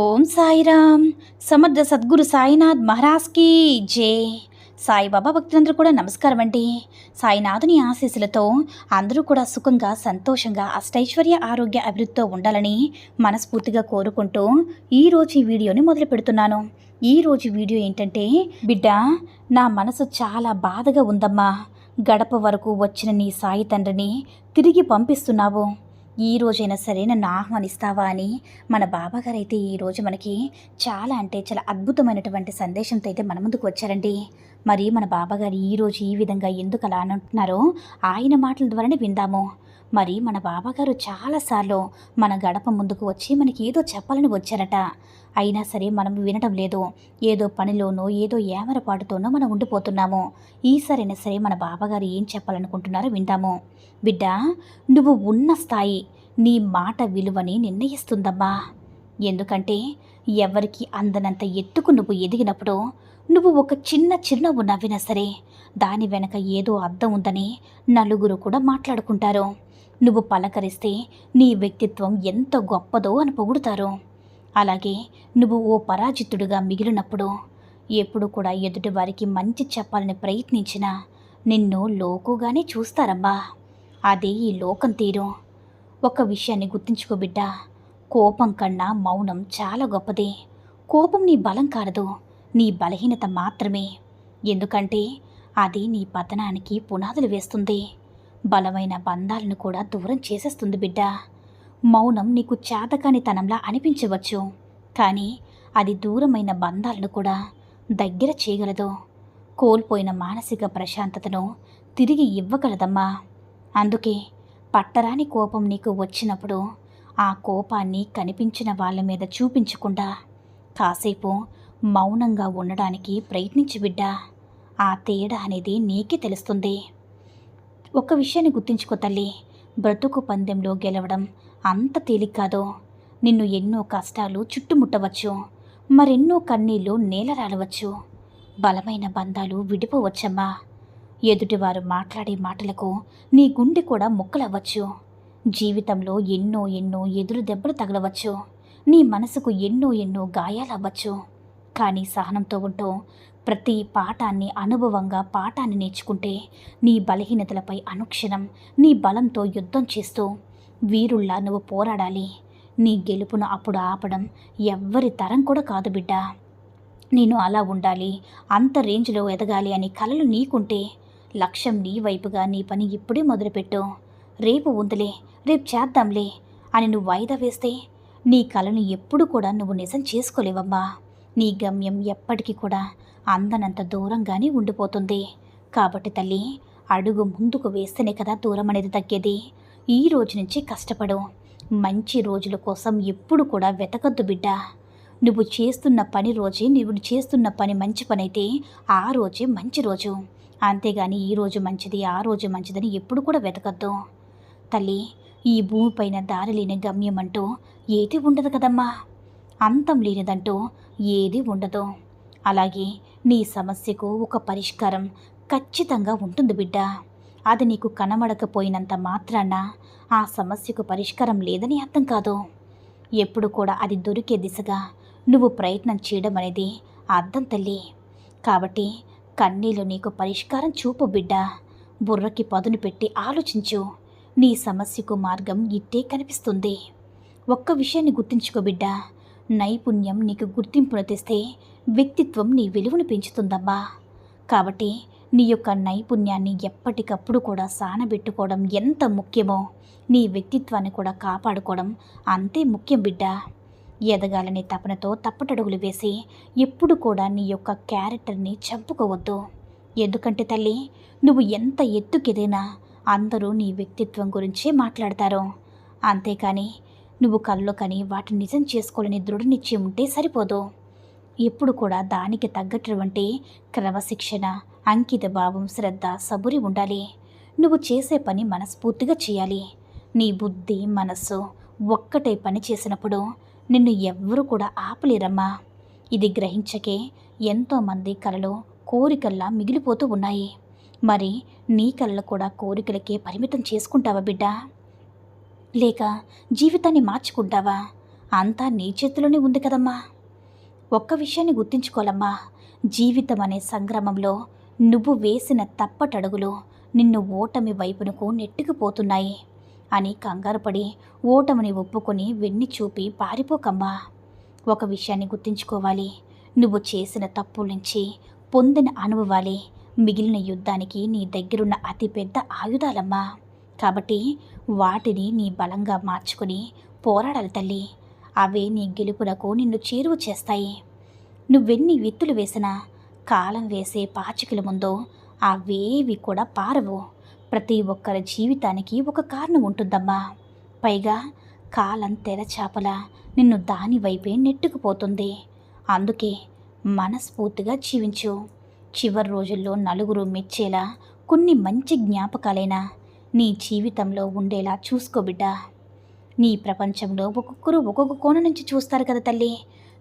ఓం సాయిరామ్. సమర్థ సద్గురు సాయినాథ్ మహారాజ్కి జే. సాయిబాబా భక్తులందరూ కూడా నమస్కారం అండి. సాయినాథుని ఆశీస్సులతో అందరూ కూడా సుఖంగా సంతోషంగా అష్టైశ్వర్య ఆరోగ్య అభివృద్ధితో ఉండాలని మనస్ఫూర్తిగా కోరుకుంటూ ఈరోజు ఈ వీడియోని మొదలు పెడుతున్నాను. ఈరోజు వీడియో ఏంటంటే బిడ్డ నా మనసు చాలా బాధగా ఉందమ్మా. గడప వరకు వచ్చిన నీ సాయి తండ్రిని తిరిగి పంపిస్తున్నావు. ఈ రోజైనా సరే నన్ను ఆహ్వానిస్తావా అని మన బాబాగారు అయితే ఈరోజు మనకి చాలా అంటే చాలా అద్భుతమైనటువంటి సందేశంతో అయితే మన ముందుకు వచ్చారండి. మరి మన బాబాగారు ఈరోజు ఈ విధంగా ఎందుకు అలా అంటున్నారో ఆయన మాటల ద్వారానే విందాము. మరి మన బాబాగారు చాలాసార్లు మన గడప ముందుకు వచ్చి మనకి ఏదో చెప్పాలని వచ్చారట. అయినా సరే మనం వినడం లేదు. ఏదో పనిలోనో ఏదో ఏమరపాటుతోనో మనం ఉండిపోతున్నాము. ఈసారైనా సరే మన బాబాగారు ఏం చెప్పాలనుకుంటున్నారో విందాము బిడ్డ నువ్వు ఉన్న స్థాయి నీ మాట విలువని నిర్ణయిస్తుందమ్మా. ఎందుకంటే ఎవరికి అందనంత ఎత్తుకు నువ్వు ఎదిగినప్పుడు నువ్వు ఒక చిన్న చిరునవ్వు నవ్వినా సరే దాని వెనక ఏదో అర్థం ఉందని నలుగురు కూడా మాట్లాడుకుంటారు. నువ్వు పలకరిస్తే నీ వ్యక్తిత్వం ఎంత గొప్పదో అని పొగుడుతారు. అలాగే నువ్వు ఓ పరాజితుడుగా మిగిలినప్పుడు ఎప్పుడు కూడా ఎదుటి వారికి మంచి చెప్పాలని ప్రయత్నించినా నిన్ను లోకుగానే చూస్తారమ్మా. అదే ఈ లోకం తీరు. ఒక విషయాన్ని గుర్తుంచుకో బిడ్డ. కోపం కన్నా మౌనం చాలా గొప్పది. కోపం నీ బలం కారదు. నీ బలహీనత మాత్రమే. ఎందుకంటే అది నీ పతనానికి పునాదులు వేస్తుంది. బలమైన బంధాలను కూడా దూరం చేసేస్తుంది బిడ్డ. మౌనం నీకు చేతకానితనంలా అనిపించవచ్చు. కానీ అది దూరమైన బంధాలను కూడా దగ్గర చేయగలదు. కోల్పోయిన మానసిక ప్రశాంతతను తిరిగి ఇవ్వగలదమ్మా. అందుకే పట్టరాని కోపం నీకు వచ్చినప్పుడు ఆ కోపాన్ని కనిపించిన వాళ్ళ మీద చూపించకుండా కాసేపు మౌనంగా ఉండడానికి ప్రయత్నించి బిడ్డా. ఆ తేడా అనేది నీకే తెలుస్తుంది. ఒక విషయాన్ని గుర్తించుకో తల్లి. బ్రతుకు పందెంలో గెలవడం అంత తేలిక కాదు. నిన్ను ఎన్నో కష్టాలు చుట్టుముట్టవచ్చు. మరెన్నో కన్నీళ్ళు నేలరాలవచ్చు. బలమైన బంధాలు విడిపోవచ్చమ్మా. ఎదుటివారు మాట్లాడే మాటలకు నీ గుండె కూడా ముక్కలవ్వచ్చు. జీవితంలో ఎన్నో ఎన్నో ఎదురు దెబ్బలు తగలవచ్చు. నీ మనసుకు ఎన్నో ఎన్నో గాయాలవ్వచ్చు. కానీ సహనంతో ఉంటూ ప్రతి పాఠాన్ని అనుభవంగా పాఠాన్ని నేర్చుకుంటే నీ బలహీనతలపై అనుక్షణం నీ బలంతో యుద్ధం చేస్తూ వీరుల్లా నువ్వు పోరాడాలి. నీ గెలుపును అప్పుడు ఆపడం ఎవ్వరి తరం కూడా కాదు బిడ్డ. నేను అలా ఉండాలి అంత రేంజ్లో ఎదగాలి అని కలలు నీకుంటే లక్ష్యం నీ వైపుగా నీ పని ఇప్పుడే మొదలుపెట్టు. రేపు ఉందిలే రేపు చేద్దాంలే అని నువ్వు వాయిదా వేస్తే నీ కళను ఎప్పుడు కూడా నువ్వు నిజం చేసుకోలేవమ్మా. నీ గమ్యం ఎప్పటికీ కూడా అందనంత దూరంగానే ఉండిపోతుంది. కాబట్టి తల్లి అడుగు ముందుకు వేస్తేనే కదా దూరం అనేది తగ్గేది. ఈ రోజు నుంచి కష్టపడు. మంచి రోజుల కోసం ఎప్పుడు కూడా వెతకద్దు బిడ్డ. నువ్వు చేస్తున్న పని రోజే నువ్వు చేస్తున్న పని మంచి పని అయితే ఆ రోజే మంచి రోజు. అంతేగాని ఈ రోజు మంచిది ఆ రోజు మంచిదని ఎప్పుడు కూడా వెతకద్దు. తల్లి ఈ భూమిపైన దారి లేని గమ్యం అంటూ ఏది ఉండదు కదమ్మా. అంతం లేనిదంటూ ఏది ఉండదు. అలాగే నీ సమస్యకు ఒక పరిష్కారం ఖచ్చితంగా ఉంటుంది బిడ్డ. అది నీకు కనబడకపోయినంత మాత్రాన ఆ సమస్యకు పరిష్కారం లేదని అర్థం కాదు. ఎప్పుడు కూడా అది దొరికే దిశగా నువ్వు ప్రయత్నం చేయడం అనేది అర్థం తల్లి. కాబట్టి కన్నీళ్ళు నీకు పరిష్కారం చూపు బిడ్డ. బుర్రకి పదును పెట్టి ఆలోచించు. నీ సమస్యకు మార్గం ఇట్టే కనిపిస్తుంది. ఒక్క విషయాన్ని గుర్తుంచుకో బిడ్డ. నైపుణ్యం నీకు గుర్తింపును తెస్తే వ్యక్తిత్వం నీ విలువను పెంచుతుందమ్మా కాబట్టి నీ యొక్క నైపుణ్యాన్ని ఎప్పటికప్పుడు కూడా సానబెట్టుకోవడం ఎంత ముఖ్యమో నీ వ్యక్తిత్వాన్ని కూడా కాపాడుకోవడం అంతే ముఖ్యం బిడ్డ. ఎదగాలనే తపనతో తప్పటడుగులు వేసి ఎప్పుడు కూడా నీ యొక్క క్యారెక్టర్ని చంపుకోవద్దు. ఎందుకంటే తల్లి నువ్వు ఎంత ఎత్తుకెదినా అందరూ నీ వ్యక్తిత్వం గురించే మాట్లాడతారు. అంతేకాని నువ్వు కళ్ళు కని వాటిని నిజం చేసుకోవాలని దృఢ నిశ్చయం ఉంటే సరిపోదు. ఎప్పుడు కూడా దానికి తగ్గటువంటి క్రమశిక్షణ అంకిత భావం శ్రద్ధ సబురి ఉండాలి. నువ్వు చేసే పని మనస్ఫూర్తిగా చేయాలి. నీ బుద్ధి మనస్సు ఒక్కటే పని చేసినప్పుడు నిన్ను ఎవ్వరూ కూడా ఆపలేరమ్మా. ఇది గ్రహించకే ఎంతోమంది కలలు కోరికల్లా మిగిలిపోతూ ఉన్నాయి. మరి నీ కళలు కూడా కోరికలకే పరిమితం చేసుకుంటావా బిడ్డా? లేక జీవితాన్ని మార్చుకుంటావా? అంతా నీ చేతిలోనే ఉంది కదమ్మా. ఒక్క విషయాన్ని గుర్తుంచుకోవాలమ్మా. జీవితం అనే సంగ్రామంలో నువ్వు వేసిన తప్పటడుగులు నిన్ను ఓటమి వైపునకు నెట్టుకుపోతున్నాయి అని కంగారుపడి ఓటమిని ఒప్పుకొని వెన్ని చూపి పారిపోకమ్మా. ఒక విషయాన్ని గుర్తుంచుకోవాలి. నువ్వు చేసిన తప్పుల నుంచి పొందిన అనుభవాలే మిగిలిన యుద్ధానికి నీ దగ్గరున్న అతిపెద్ద ఆయుధాలమ్మా. కాబట్టి వాటిని నీ బలంగా మార్చుకుని పోరాడాలి తల్లి. అవే నీ గెలుపులకు నిన్ను చేరువ చేస్తాయి. నువ్వెన్ని విత్తులు వేసినా కాలం వేసే పాచికల ముందు అవేవి కూడా పారవు. ప్రతి ఒక్కరి జీవితానికి ఒక కారణం ఉంటుందమ్మా. పైగా కాలం తెరచాపల నిన్ను దాని వైపే నెట్టుకుపోతుంది. అందుకే మనస్ఫూర్తిగా జీవించు. చివరి రోజుల్లో నలుగురు మెచ్చేలా కొన్ని మంచి జ్ఞాపకాలైనా నీ జీవితంలో ఉండేలా చూసుకో బిడ్డ. నీ ప్రపంచంలో ఒక్కొక్కరు ఒక్కొక్క కోణ నుంచి చూస్తారు కదా తల్లి.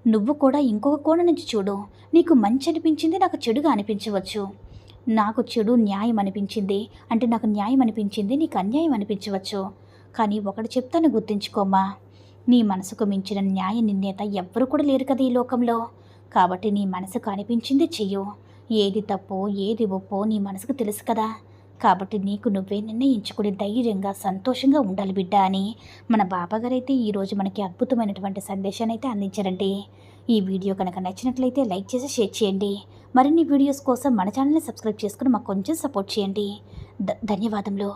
నువ్వు కూడా ఇంకొక కోణ నుంచి చూడు. నీకు మంచి అనిపించింది నాకు చెడుగా అనిపించవచ్చు. నాకు చెడు న్యాయం అనిపించింది అంటే నాకు న్యాయం అనిపించింది నీకు అన్యాయం అనిపించవచ్చు. కానీ ఒకటి చెప్తాను గుర్తుంచుకోమ్మా. నీ మనసుకు మించిన న్యాయ నిర్ణేత ఎవ్వరు కూడా లేరు కదా ఈ లోకంలో. కాబట్టి నీ మనసుకు అనిపించింది చెయ్యు. ఏది తప్పో ఏది ఒప్పో నీ మనసుకు తెలుసు కదా. కాబట్టి నీకు నువ్వే నిర్ణయించుకుని ధైర్యంగా సంతోషంగా ఉండాలి బిడ్డ అని మన బాబాగారైతే ఈరోజు మనకి అద్భుతమైనటువంటి సందేశాన్ని అయితే అందించారండి. ఈ వీడియో కనుక నచ్చినట్లయితే లైక్ చేసి షేర్ చేయండి. మరిన్ని వీడియోస్ కోసం మన ఛానల్ని సబ్స్క్రైబ్ చేసుకుని మాకు కొంచెం సపోర్ట్ చేయండి. ధన్యవాదములు.